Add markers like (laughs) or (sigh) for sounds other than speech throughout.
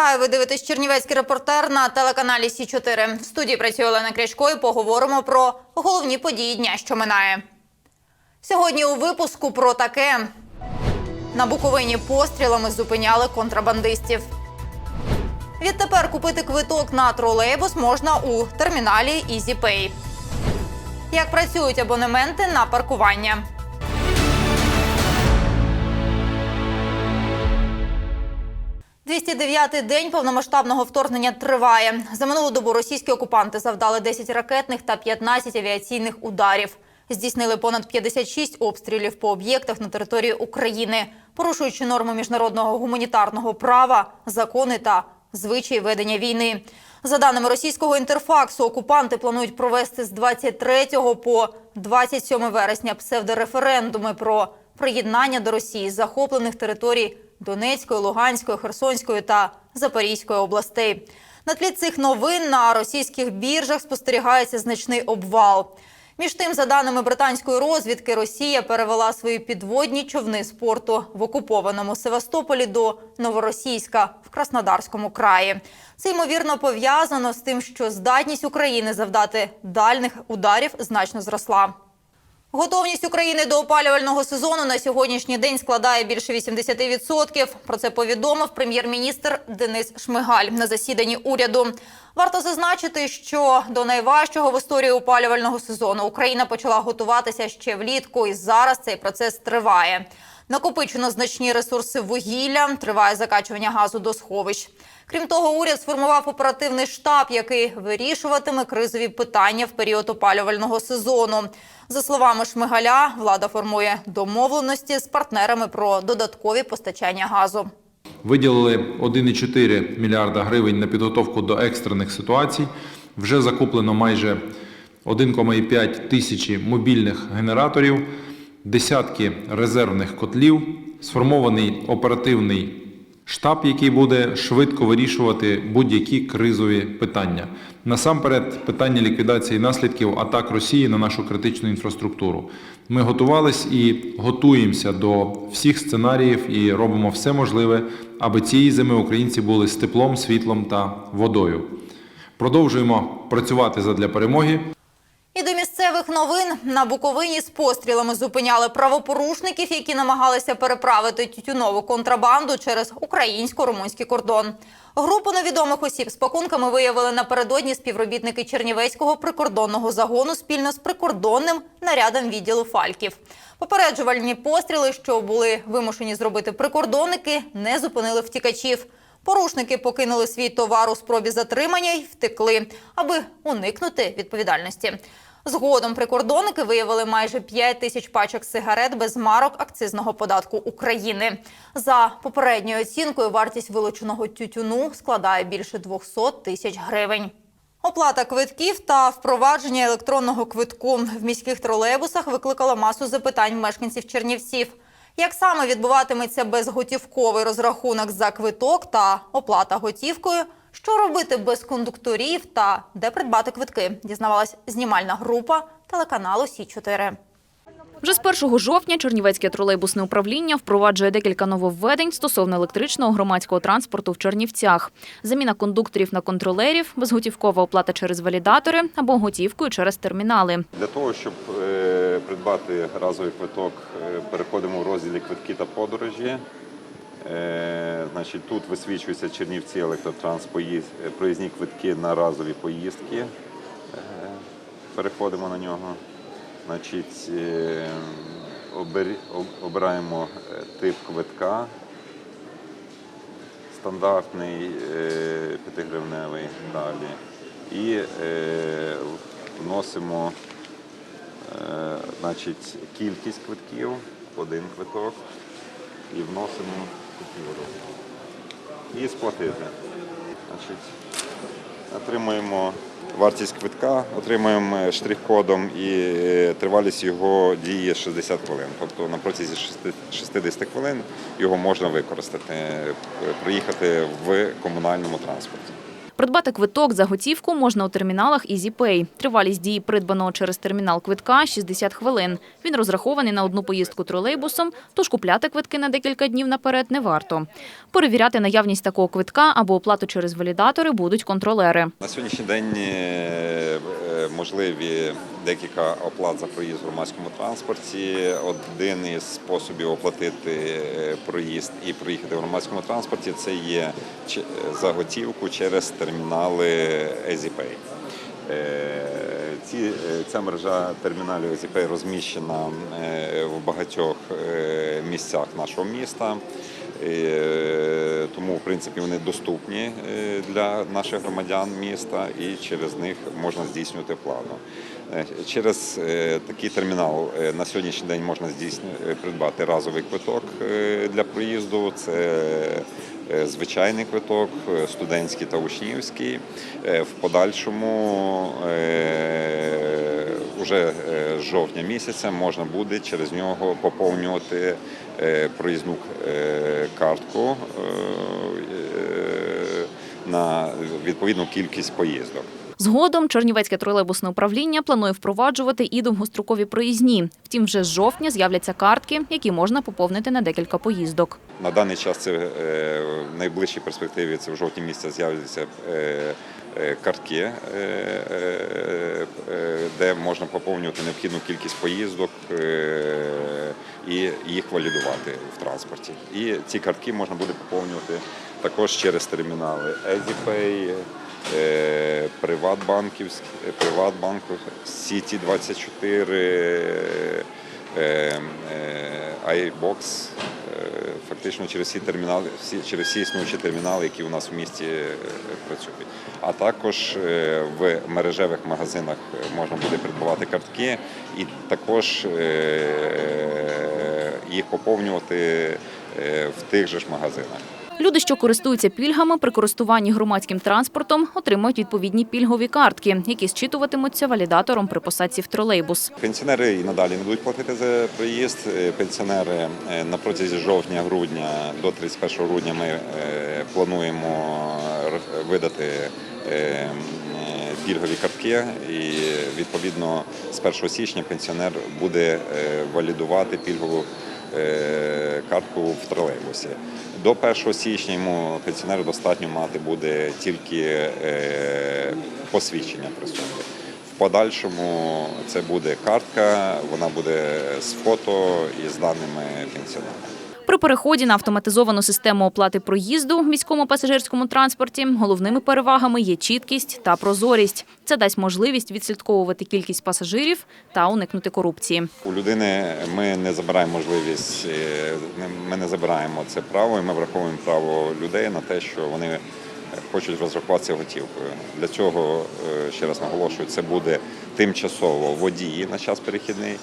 Вітаю, ви дивитесь Чернівецький репортер на телеканалі Сі 4 В студії працює Олена Крячко і поговоримо про головні події дня, що минає. Сьогодні у випуску про таке. На Буковині пострілами зупиняли контрабандистів. Відтепер купити квиток на тролейбус можна у терміналі EasyPay. Як працюють абонементи на паркування? – 209-й день повномасштабного вторгнення триває. За минулу добу російські окупанти завдали 10 ракетних та 15 авіаційних ударів. Здійснили понад 56 обстрілів по об'єктах на території України, порушуючи норми міжнародного гуманітарного права, закони та звичаї ведення війни. За даними російського інтерфаксу, окупанти планують провести з 23 по 27 вересня псевдореферендуми про приєднання до Росії захоплених територій Донецької, Луганської, Херсонської та Запорізької областей. На тлі цих новин на російських біржах спостерігається значний обвал. Між тим, за даними британської розвідки, Росія перевела свої підводні човни з порту в окупованому Севастополі до Новоросійська в Краснодарському краї. Це ймовірно пов'язано з тим, що здатність України завдати дальних ударів значно зросла. Готовність України до опалювального сезону на сьогоднішній день складає більше 80%. Про це повідомив прем'єр-міністр Денис Шмигаль на засіданні уряду. Варто зазначити, що до найважчого в історії опалювального сезону Україна почала готуватися ще влітку, і зараз цей процес триває. Накопичено значні ресурси вугілля, триває закачування газу до сховищ. Крім того, уряд сформував оперативний штаб, який вирішуватиме кризові питання в період опалювального сезону. За словами Шмигаля, влада формує домовленості з партнерами про додаткові постачання газу. Виділили 1,4 мільярда гривень на підготовку до екстрених ситуацій. Вже закуплено майже 1,5 тисячі мобільних генераторів, десятки резервних котлів, сформований оперативний штаб, який буде швидко вирішувати будь-які кризові питання. Насамперед, питання ліквідації наслідків атак Росії на нашу критичну інфраструктуру. Ми готувались і готуємося до всіх сценаріїв і робимо все можливе, аби цієї зими українці були з теплом, світлом та водою. Продовжуємо працювати задля перемоги. Новин на Буковині з пострілами зупиняли правопорушників, які намагалися переправити тютюнову контрабанду через українсько-румунський кордон. Групу невідомих осіб з пакунками виявили напередодні співробітники Чернівецького прикордонного загону спільно з прикордонним нарядом відділу Фальків. Попереджувальні постріли, що були вимушені зробити прикордонники, не зупинили втікачів. Порушники покинули свій товар у спробі затримання і втекли, аби уникнути відповідальності. Згодом прикордонники виявили майже 5 тисяч пачок сигарет без марок акцизного податку України. За попередньою оцінкою, вартість вилученого тютюну складає більше 200 тисяч гривень. Оплата квитків та впровадження електронного квитку в міських тролейбусах викликало масу запитань мешканців Чернівців. Як саме відбуватиметься безготівковий розрахунок за квиток та оплата готівкою? Що робити без кондукторів та де придбати квитки? Дізнавалась знімальна група телеканалу Сі 4 Вже з 1 жовтня Чернівецьке тролейбусне управління впроваджує декілька нововведень стосовно електричного громадського транспорту в Чернівцях. Заміна кондукторів на контролерів, безготівкова оплата через валідатори або готівкою через термінали. Для того, щоб е, придбати разовий квиток, е, переходимо в розділі квитки та подорожі. Е, Значить, тут висвічуються Чернівці електротранс, е, проїзні квитки на разові поїздки. Е, Переходимо на нього. Значить, обираємо тип квитка. Стандартний е, п'ятигривневий далі. І вносимо значить, кількість квитків, один квиток, і вносимо купюру. І сплатити. Значить, отримуємо вартість квитка, отримуємо штрих-кодом і е, тривалість його дії 60 хвилин. Тобто на протязі 60 хвилин його можна використати, е, проїхати в комунальному транспорті. Придбати квиток за готівку можна у терміналах EasyPay. Тривалість дії придбаного через термінал квитка – 60 хвилин. Він розрахований на одну поїздку тролейбусом, тож купляти квитки на декілька днів наперед не варто. Перевіряти наявність такого квитка або оплату через валідатори будуть контролери. На сьогоднішній день е, е, можливі декілька оплат за проїзд в громадському транспорті. Один із способів оплатити е, проїзд і проїхати в громадському транспорті це є чи- за готівку через термінали EasyPay. Е, е, ця мережа терміналів EasyPay розміщена е, в багатьох е, місцях нашого міста. Е, Тому, в принципі, вони доступні е, для наших громадян міста і через них можна здійснювати плану. Е, Через е, такий термінал е, на сьогоднішній день можна придбати разовий квиток для проїзду. Це звичайний квиток, студентський та учнівський. В подальшому е, уже е, з жовтня місяця можна буде через нього поповнювати проїзну картку на відповідну кількість поїздок. Згодом Чернівецьке тролейбусне управління планує впроваджувати і довгострокові проїзні. Втім, вже з жовтня з'являться картки, які можна поповнити на декілька поїздок. На даний час це е, в найближчій перспективі це в жовтні місяці з'являться е, е, картки, де можна поповнювати необхідну кількість поїздок і їх валідувати в транспорті. І ці картки можна буде поповнювати також через термінали EasyPay, е, Приватбанк, Сіті 24, е, е, е, фактично через всі термінали, через всі існуючі термінали, які у нас в місті е, працюють. А також е, в мережевих магазинах можна буде придбавати картки і також е, їх поповнювати е, в тих же ж магазинах. Люди, що користуються пільгами при користуванні громадським транспортом, отримують відповідні пільгові картки, які зчитуватимуться валідатором при посадці в тролейбус. Пенсіонери і надалі не будуть платити за проїзд. Е, Пенсіонери е, на протязі жовтня-грудня до 31 грудня ми е, плануємо видати пільгові картки, і відповідно з 1 січня пенсіонер буде валідувати пільгову картку в тролейбусі. До 1 січня йому пенсіонеру достатньо мати буде тільки е, посвідчення при. В подальшому це буде картка, вона буде з фото і з даними пенсіонера. При переході на автоматизовану систему оплати проїзду в міському пасажирському транспорті головними перевагами є чіткість та прозорість. Це дасть можливість відслідковувати кількість пасажирів та уникнути корупції. У людини ми не забираємо можливість, е, ми не забираємо це право, і ми враховуємо право людей на те, що вони хочуть розрахуватися готівкою. Для цього, е, ще раз наголошую, це буде тимчасово водії на час перехідний,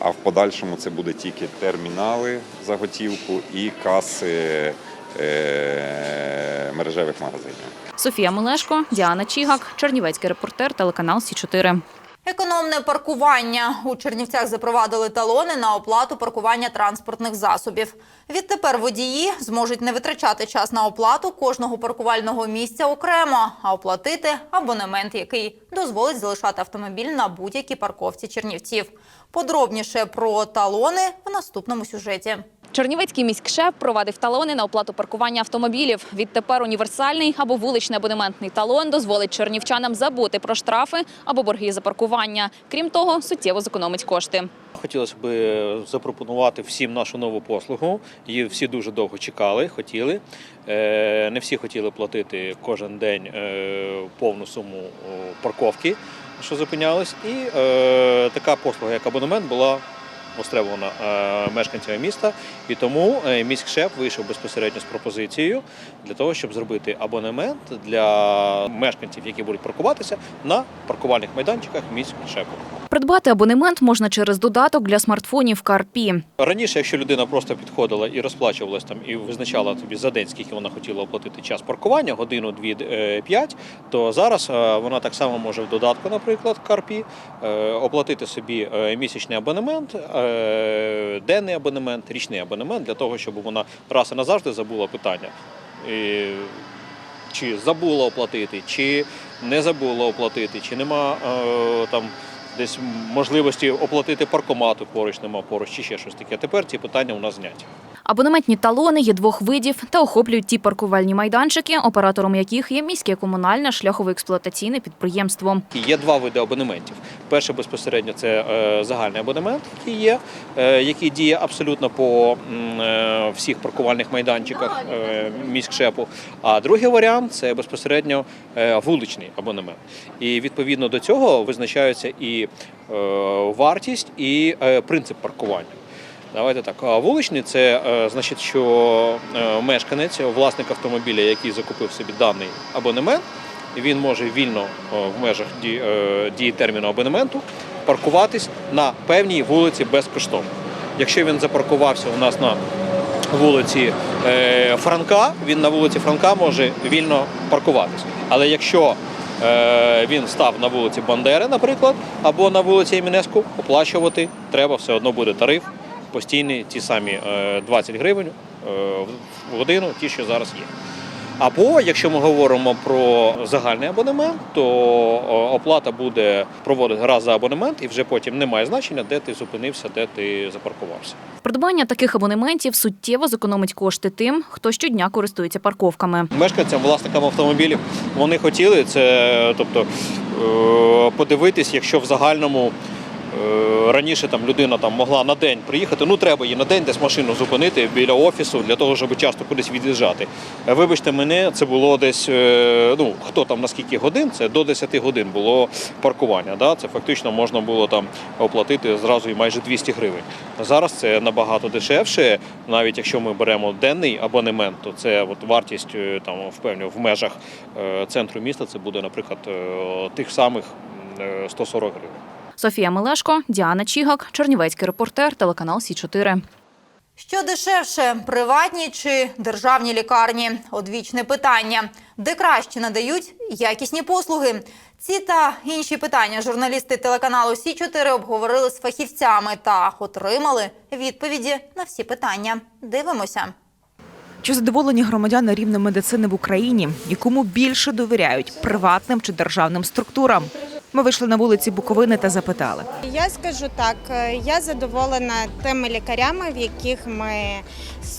а в подальшому це буде тільки термінали за готівку і каси е, мережевих магазинів. Софія Мелешко, Діана Чігак, Чернівецький репортер, телеканал Сі 4 Економне паркування у Чернівцях запровадили талони на оплату паркування транспортних засобів. Відтепер водії зможуть не витрачати час на оплату кожного паркувального місця окремо, а оплатити абонемент, який дозволить залишати автомобіль на будь-якій парковці Чернівців. Подробніше про талони в наступному сюжеті. Чернівецький міськшеф провадив талони на оплату паркування автомобілів. Відтепер універсальний або вуличний абонементний талон дозволить чернівчанам забути про штрафи або борги за паркування. Крім того, суттєво зекономить кошти. Хотілося б запропонувати всім нашу нову послугу. Її всі дуже довго чекали, хотіли. Е, Не всі хотіли платити кожен день е, повну суму парковки, що зупинялись. І е, така послуга, як абонемент, була востребована е, мешканцями міста. І тому е, міськшеф вийшов безпосередньо з пропозицією для того, щоб зробити абонемент для мешканців, які будуть паркуватися на паркувальних майданчиках міськшефу. Придбати абонемент можна через додаток для смартфонів Карпі. Раніше, якщо людина просто підходила і розплачувалась там і визначала тобі за день, скільки вона хотіла оплатити час паркування, годину, дві, е, п'ять, то зараз вона так само може в додатку, наприклад, Карпі, оплатити собі місячний абонемент, денний абонемент, річний абонемент для того, щоб вона раз і назавжди забула питання. Чи забула оплатити, чи не забула оплатити, чи нема е, там десь можливості оплатити паркомату поруч, нема поруч, чи ще щось таке. Тепер ці питання у нас зняті. Абонементні талони є двох видів та охоплюють ті паркувальні майданчики, оператором яких є міське комунальне шляхово-експлуатаційне підприємство. Є два види абонементів. Перший безпосередньо це е, загальний абонемент, який є, е, який діє абсолютно по е, всіх паркувальних майданчиках міськшепу. А другий варіант це безпосередньо вуличний абонемент. І відповідно до цього визначаються і вартість, і принцип паркування. Давайте так. Вуличний це е, значить, що е, мешканець, власник автомобіля, який закупив собі даний абонемент, він може вільно е, в межах дії терміну абонементу паркуватись на певній вулиці безкоштовно. Якщо він запаркувався у нас на вулиці Франка, він на вулиці Франка може вільно паркуватись. Але якщо він став на вулиці Бандери, наприклад, або на вулиці Емінеску, оплачувати треба все одно буде тариф постійний, ті самі е, 20 гривень е, в годину, ті, що зараз є. Або якщо ми говоримо про загальний абонемент, то оплата буде проводити раз за абонемент, і вже потім немає значення, де ти зупинився, де ти запаркувався. Придбання таких абонементів суттєво зекономить кошти тим, хто щодня користується парковками. Мешканцям, власникам автомобілів, вони хотіли це, тобто е, подивитись, якщо в загальному. Е, Раніше там людина там могла на день приїхати. Ну треба їй на день десь машину зупинити біля офісу для того, щоб часто кудись від'їжджати. Е, Вибачте мене, це було десь е, ну хто там на скільки годин, це до 10 годин було паркування. Да? Це фактично можна було там оплатити зразу і майже 200 гривень. Зараз це набагато дешевше. Навіть якщо ми беремо денний абонемент, то це от вартість там впевнений, в межах центру міста. Це буде, наприклад, тих самих е, 140 гривень. Софія Мелешко, Діана Чігак, Чернівецький репортер, телеканал Сі 4 Що дешевше приватні чи державні лікарні? Одвічне питання. Де краще надають якісні послуги? Ці та інші питання журналісти телеканалу Сі 4 обговорили з фахівцями та отримали відповіді на всі питання. Дивимося. Чи задоволені громадяни рівнем медицини в Україні? І кому більше довіряють приватним чи державним структурам? Ми вийшли на вулиці Буковини та запитали. Я скажу так, е, я задоволена тими лікарями, в яких ми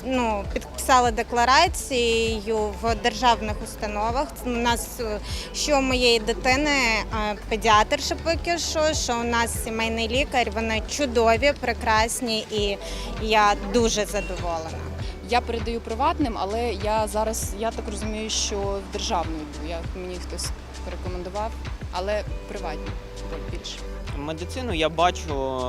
ну, підписали декларацію в державних установах. У нас е, що у моєї дитини е, педіатрша поки що, що у нас сімейний лікар. Вони чудові, прекрасні, і я дуже задоволена. Я передаю приватним, але я зараз, я так розумію, що в державну йду. Я, мені хтось порекомендував, але приватні більше. Медицину я бачу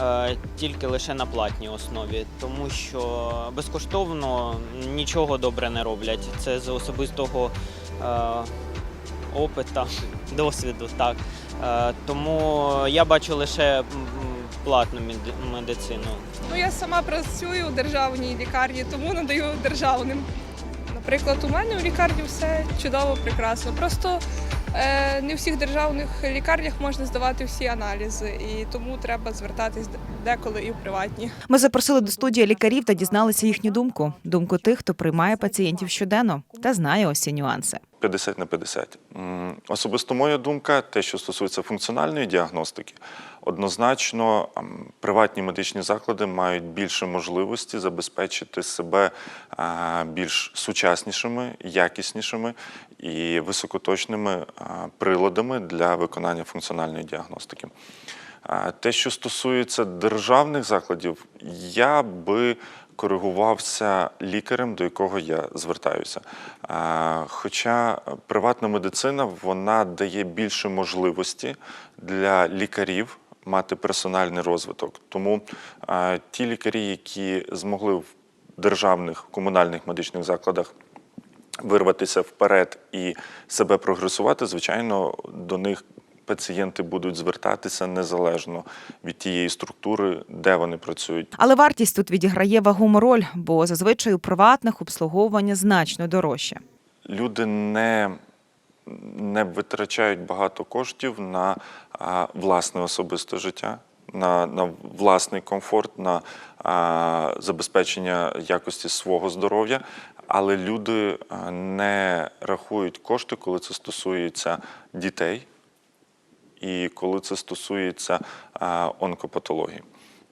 е, тільки лише на платній основі, тому що безкоштовно нічого добре не роблять. Це з особистого е, опита, (laughs) досвіду. Так. Е, тому я бачу лише платну меди- медицину. Ну, я сама працюю у державній лікарні, тому надаю державним. Наприклад, у мене у лікарні все чудово, прекрасно. Просто е, не у всіх державних лікарнях можна здавати всі аналізи, і тому треба звертатись деколи і в приватні. Ми запросили до студії лікарів та дізналися їхню думку. Думку тих, хто приймає пацієнтів щоденно та знає усі нюанси. 50 на 50. Особисто моя думка, те, що стосується функціональної діагностики, однозначно приватні медичні заклади мають більше можливості забезпечити себе більш сучаснішими, якіснішими і високоточними приладами для виконання функціональної діагностики. Те, що стосується державних закладів, я би коригувався лікарем, до якого я звертаюся. Хоча приватна медицина вона дає більше можливості для лікарів мати персональний розвиток. Тому е, ті лікарі, які змогли в державних комунальних медичних закладах вирватися вперед і себе прогресувати, звичайно, до них пацієнти будуть звертатися незалежно від тієї структури, де вони працюють. Але вартість тут відіграє вагому роль, бо зазвичай у приватних обслуговування значно дорожче. Люди не, не витрачають багато коштів на а, власне особисте життя. на, на власний комфорт, на а, забезпечення якості свого здоров'я, але люди не рахують кошти, коли це стосується дітей і коли це стосується а, онкопатології.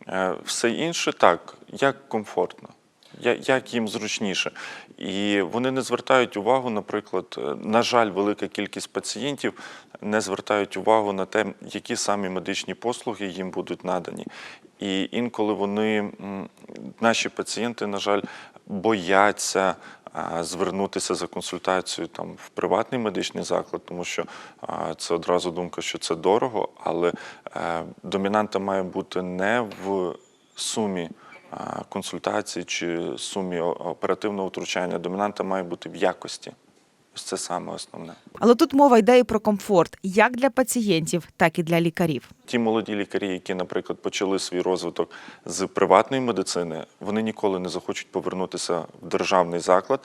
Е, Все інше так, як комфортно, як їм зручніше. І вони не звертають увагу, наприклад, е, на жаль, велика кількість пацієнтів не звертають увагу на те, які самі медичні послуги їм будуть надані. І інколи вони, наші пацієнти, на жаль, бояться звернутися за консультацією там в приватний медичний заклад, тому що це одразу думка, що це дорого, але е, домінанта має бути не в сумі консультацій чи сумі оперативного втручання. Домінанта має бути в якості. Ось це саме основне. Але тут мова йде і про комфорт як для пацієнтів, так і для лікарів. Ті молоді лікарі, які, наприклад, почали свій розвиток з приватної медицини, вони ніколи не захочуть повернутися в державний заклад,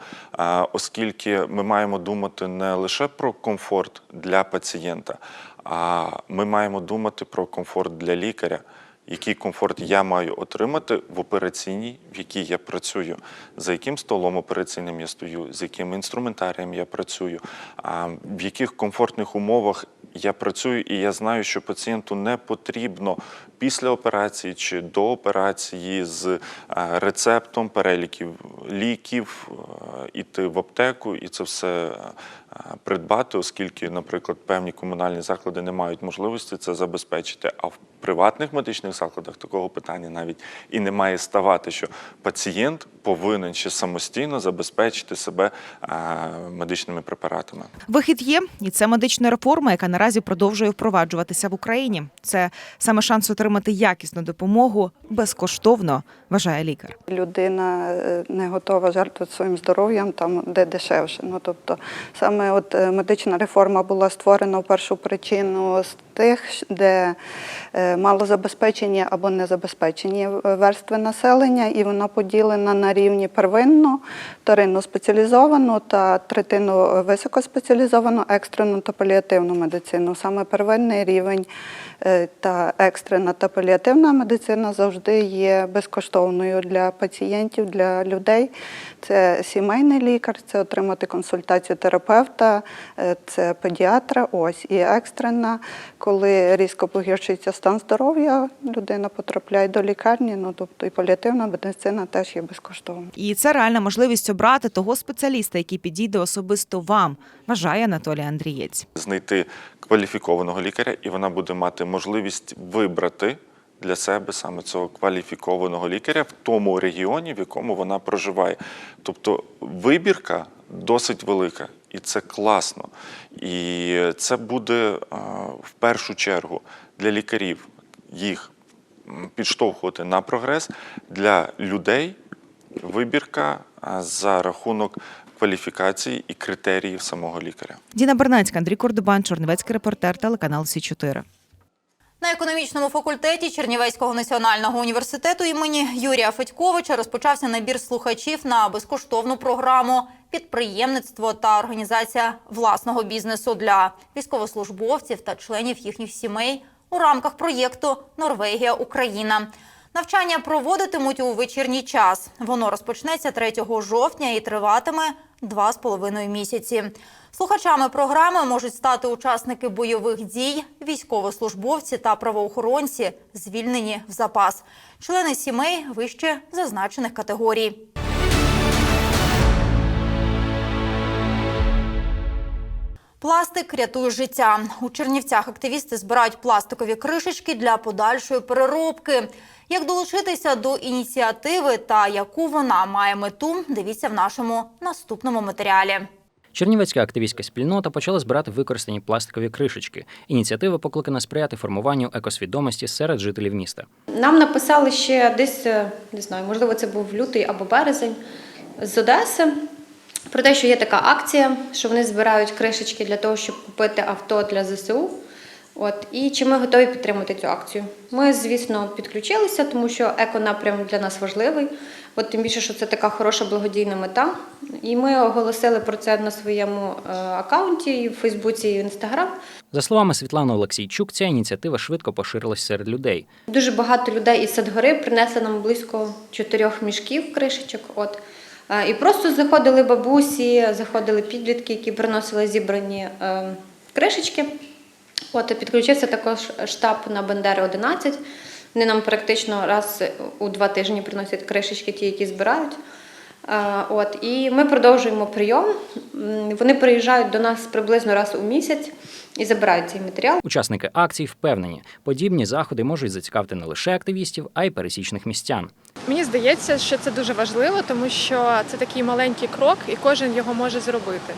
оскільки ми маємо думати не лише про комфорт для пацієнта, а ми маємо думати про комфорт для лікаря. Який комфорт я маю отримати в операційній, в якій я працюю, за яким столом операційним я стою, з яким інструментарієм я працюю, в яких комфортних умовах я працюю, і я знаю, що пацієнту не потрібно після операції чи до операції з рецептом переліків ліків іти в аптеку і це все придбати, оскільки, наприклад, певні комунальні заклади не мають можливості це забезпечити. А в приватних медичних закладах такого питання навіть і не має ставати, що пацієнт повинен ще самостійно забезпечити себе е, медичними препаратами. Вихід є, і це медична реформа, яка наразі продовжує впроваджуватися в Україні. Це саме шанс отримати якісну допомогу безкоштовно, вважає лікар. людина е, не готова жертвувати своїм здоров'ям там, де дешевше. Ну тобто, саме от е, медична реформа була створена в першу причину з тих, де е, малозабезпечені або незабезпечені верстви населення, і вона поділена на рівні первинну, вторинну спеціалізовану та третину високоспеціалізовану, екстрену та паліативну медицину. Саме первинний рівень е, та екстрена та паліативна медицина завжди є безкоштовною для пацієнтів, для людей. Це сімейний лікар, це отримати консультацію терапевта, е, це педіатра. Ось і екстрена, коли різко погіршується стан здоров'я, людина потрапляє до лікарні. Ну тобто і паліативна медицина теж є безкоштовною. І це реальна можливість обрати того спеціаліста, який підійде особисто вам, вважає Анатолій Андрієць. знайти кваліфікованого лікаря, і вона буде мати можливість вибрати для себе саме цього кваліфікованого лікаря в тому регіоні, в якому вона проживає. Тобто вибірка досить велика, і це класно. І це буде в першу чергу для лікарів їх підштовхувати на прогрес, для людей вибірка за рахунок кваліфікації і критеріїв самого лікаря. Діна Бернацька, Андрій Кордобан, Чорновецький репортер, телеканал Сі 4 На економічному факультеті Чернівецького національного університету імені Юрія Федьковича розпочався набір слухачів на безкоштовну програму підприємництво та організація власного бізнесу для військовослужбовців та членів їхніх сімей у рамках проєкту Норвегія Україна. Навчання проводитимуть у вечірній час. Воно розпочнеться 3 жовтня і триватиме два з половиною місяці. Слухачами програми можуть стати учасники бойових дій, військовослужбовці та правоохоронці, звільнені в запас, члени сімей вище зазначених категорій. Пластик рятує життя. У Чернівцях активісти збирають пластикові кришечки для подальшої переробки. Як долучитися до ініціативи та яку вона має мету, дивіться в нашому наступному матеріалі. Чернівецька активістська спільнота почала збирати використані пластикові кришечки. Ініціатива покликана сприяти формуванню екосвідомості серед жителів міста. Нам написали ще десь, е, не знаю, можливо, це був лютий або березень з Одеси. Про те, що є така акція, що вони збирають кришечки для того, щоб купити авто для ЗСУ. От і чи ми готові підтримати цю акцію? Ми, звісно, підключилися, тому що еконапрям для нас важливий. От тим більше, що це така хороша благодійна мета. І ми оголосили про це на своєму е, аккаунті і в Фейсбуці, і в Інстаграм. За словами Світлани Олексійчук, ця ініціатива швидко поширилась серед людей. Дуже багато людей із Садгори принесли нам близько чотирьох мішків кришечок. От. Е, І просто заходили бабусі, заходили підлітки, які приносили зібрані е, кришечки. От, підключився також штаб на Бендери 11. Вони нам практично раз у два тижні приносять кришечки, ті, які збирають. От, і ми продовжуємо прийом. Вони приїжджають до нас приблизно раз у місяць і забирають цей матеріал. Учасники акцій впевнені, подібні заходи можуть зацікавити не лише активістів, а й пересічних містян. Мені здається, що це дуже важливо, тому що це такий маленький крок, і кожен його може зробити.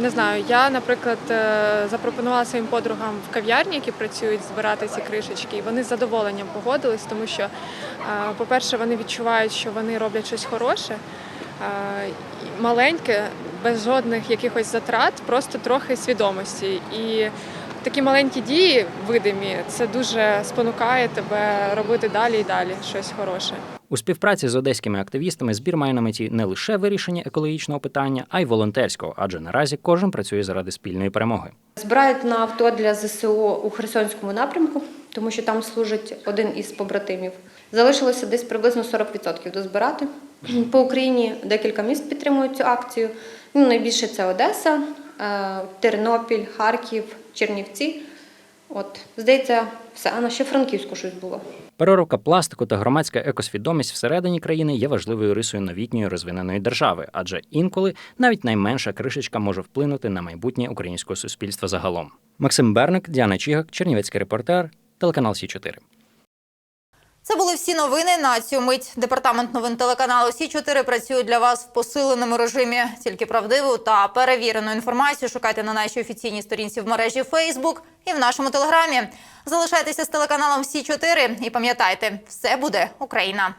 Не знаю, я, наприклад, е, запропонувала своїм подругам в кав'ярні, які працюють, збирати ці кришечки, і вони з задоволенням погодились, тому що, е, по-перше, вони відчувають, що вони роблять щось хороше, маленьке, без жодних якихось затрат, просто трохи свідомості. І такі маленькі дії видимі, це дуже спонукає тебе робити далі і далі щось хороше. У співпраці з одеськими активістами збір має на меті не лише вирішення екологічного питання, а й волонтерського, адже наразі кожен працює заради спільної перемоги. Збирають на авто для ЗСУ у Херсонському напрямку, тому що там служить один із побратимів. Залишилося десь приблизно 40% дозбирати. (clears throat) По Україні декілька міст підтримують цю акцію. Ну, найбільше це Одеса, е, Тернопіль, Харків, Чернівці. От, здається, все. А на ще Франківську щось було. Переробка пластику та громадська екосвідомість всередині країни є важливою рисою новітньої розвиненої держави, адже інколи навіть найменша кришечка може вплинути на майбутнє українського суспільства загалом. Максим Берник, Діана Чігак, Чернівецький репортер, телеканал Сі 4 Це були всі новини на цю мить. Департамент новин телеканалу Сі 4 працює для вас в посиленому режимі. Тільки правдиву та перевірену інформацію шукайте на нашій офіційній сторінці в мережі Facebook і в нашому телеграмі. Залишайтеся з телеканалом Сі 4 і пам'ятайте, все буде Україна.